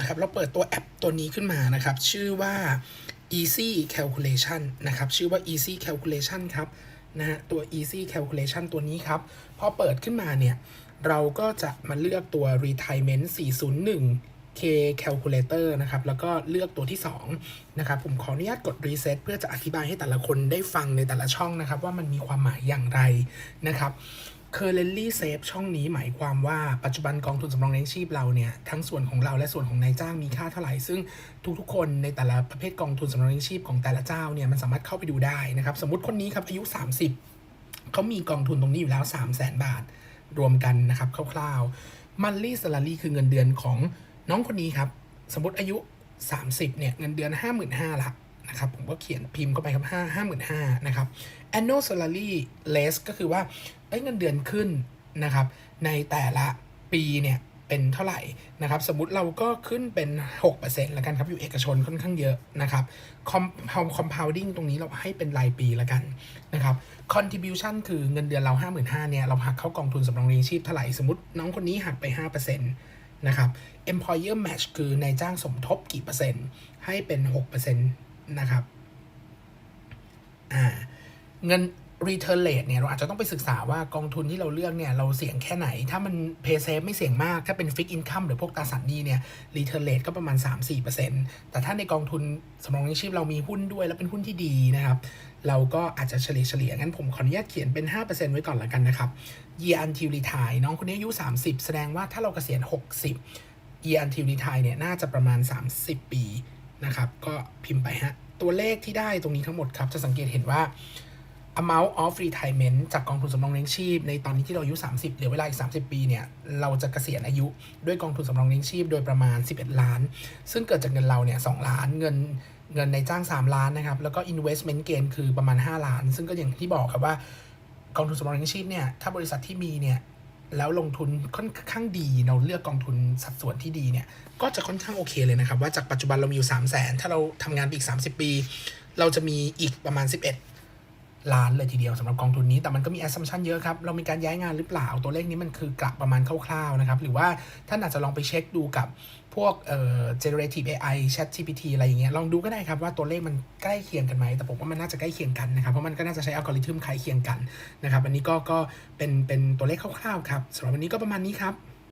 นะครับเราเปิดตัวแอปตัวนี้ขึ้นมานะครับ ชื่อว่า easy calculation นะครับ ชื่อว่า easy calculation ครับนะฮะตัว easy calculation ตัวนี้ครับ พอเปิดขึ้นมาเนี่ย เราก็จะมาเลือกตัว retirement 401 K calculator นะครับ แล้วก็เลือกตัวที่ 2 นะครับ ผมขออนุญาตกด reset เพื่อจะอธิบายให้แต่ละคนได้ฟังในแต่ละช่องนะครับ ว่ามันมีความหมายอย่างไรนะครับ currently save ช่องนี้หมายความว่าปัจจุบันกองทุนสำรองเลี้ยงชีพเราเนี่ย ทั้งส่วนของเราและส่วนของนายจ้างมีค่าเท่าไหร่ ซึ่งทุกๆ คนในแต่ละประเภทกองทุนสำรองเลี้ยงชีพของแต่ละเจ้าเนี่ย มันสามารถเข้าไปดูได้นะครับ สมมติคนนี้ครับอายุ 30 เขามีกองทุนตรงนี้อยู่แล้ว 3 0 0แสนบาท รวมกันนะครับคร่าวๆ monthly salary คือเงินเดือนของน้องคนนี้ครับ สมมติอายุ 30 เนี่ย เงินเดือน 55,000ละ นะครับ ผมก็เขียนพิมพ์เข้าไปครับ5 55,000นะครับ annual salary less ก็คือว่าเเงินเดือนขึ้นนะครับ ในแต่ละปีเนี่ยเป็นเท่าไหร่นะครับ สมมติเราก็ขึ้นเป็น 6%แล้วกันครับ อยู่เอกชนค่อนข้างเยอะนะครับ compound compounding ตรงนี้เราให้เป็นรายปีแล้วกันนะครับ contribution คือเงินเดือนเรา 55,000เนี่ยเราหักเข้ากองทุนสำรองเลี้ยงชีพเท่าไหร่ สมมติน้องคนนี้หักไป 5%นะครับ employer match คือนายจ้างสมทบกี่เปอร์เซ็นต์ ให้เป็น 6% นะครับอ่าเงิน return rate เนี่ยเราอาจจะต้องไปศึกษาว่ากองทุนที่เราเลือกเนี่ยเราเสี่ยงแค่ไหน ถ้ามัน pay safe ไม่เสี่ยงมาก ถ้าเป็น fixed income หรือพวกตราสารหนี้เนี่ย return rate ก็ประมาณ 3-4%แต่ถ้าในกองทุนสำรองเลี้ยงชีพเรามีหุ้นด้วย แล้วเป็นหุ้นที่ดีนะครับ เราก็อาจจะเฉลี่ยเฉลี่ยงั้นผมขออนุญาตเขียนเป็น 5%ไว้ก่อนละกันนะครับ year until retire น้องคนนี้อายุ 30 แสดงว่าถ้าเราเกษียณ 60 year until retire เนี่ยน่าจะประมาณ 30 ปี นะครับ ก็พิมพ์ไปฮะ ตัวเลขที่ได้ตรงนี้ทั้งหมดครับ จะสังเกตเห็นว่า amount of retirement จากกองทุนสำรองเลี้ยงชีพ ในตอนนี้ที่เราอายุ 30เหลือเวลาอีก 30 ปีเนี่ย เราจะเกษียณอายุด้วยกองทุนสำรองเลี้ยงชีพ โดยประมาณ 11 ล้าน ซึ่งเกิดจากเงินเราเนี่ย2ล้านเงินเงินในจ้าง 3 ล้านนะครับ แล้วก็ investment gain คือประมาณ 5 ล้าน ซึ่งก็อย่างที่บอกครับว่ากองทุนสำรองเลี้ยงชีพเนี่ยถ้าบริษัทที่มีเนี่ย แล้วลงทุนค่อนข้างดีเราเลือกกองทุนสัดส่วนที่ดีเนี่ยก็จะค่อนข้างโอเคเลยนะครับ ว่าจากปัจจุบันเรามีอยู่ 3 0 0แสนถ้าเราทำงานอีก 30 ปี เราจะมีอีกประมาณ 11 ล้านเลยทีเดียวสำหรับกองทุนนี้ แต่มันก็มี assumption เยอะครับ เรามีการย้ายงานหรือเปล่า ตัวเลขนี้มันคือกะประมาณคร่าวๆนะครับ หรือว่าท่านอาจจะลองไปเช็คดูกับพวกเอ่อ generative AI chat GPT อะไรอย่างเงี้ย ลองดูก็ได้ครับว่าตัวเลขมันใกล้เคียงกันไหม แต่ผมว่ามันน่าจะใกล้เคียงกันนะครับ เพราะมันก็น่าจะใช้อัลกอริทึมคล้ายเคียงกันนะครับ อันนี้ก็ก็เป็นเป็นตัวเลขคร่าวๆครับสำหรับวันนี้ก็ประมาณนี้ครับ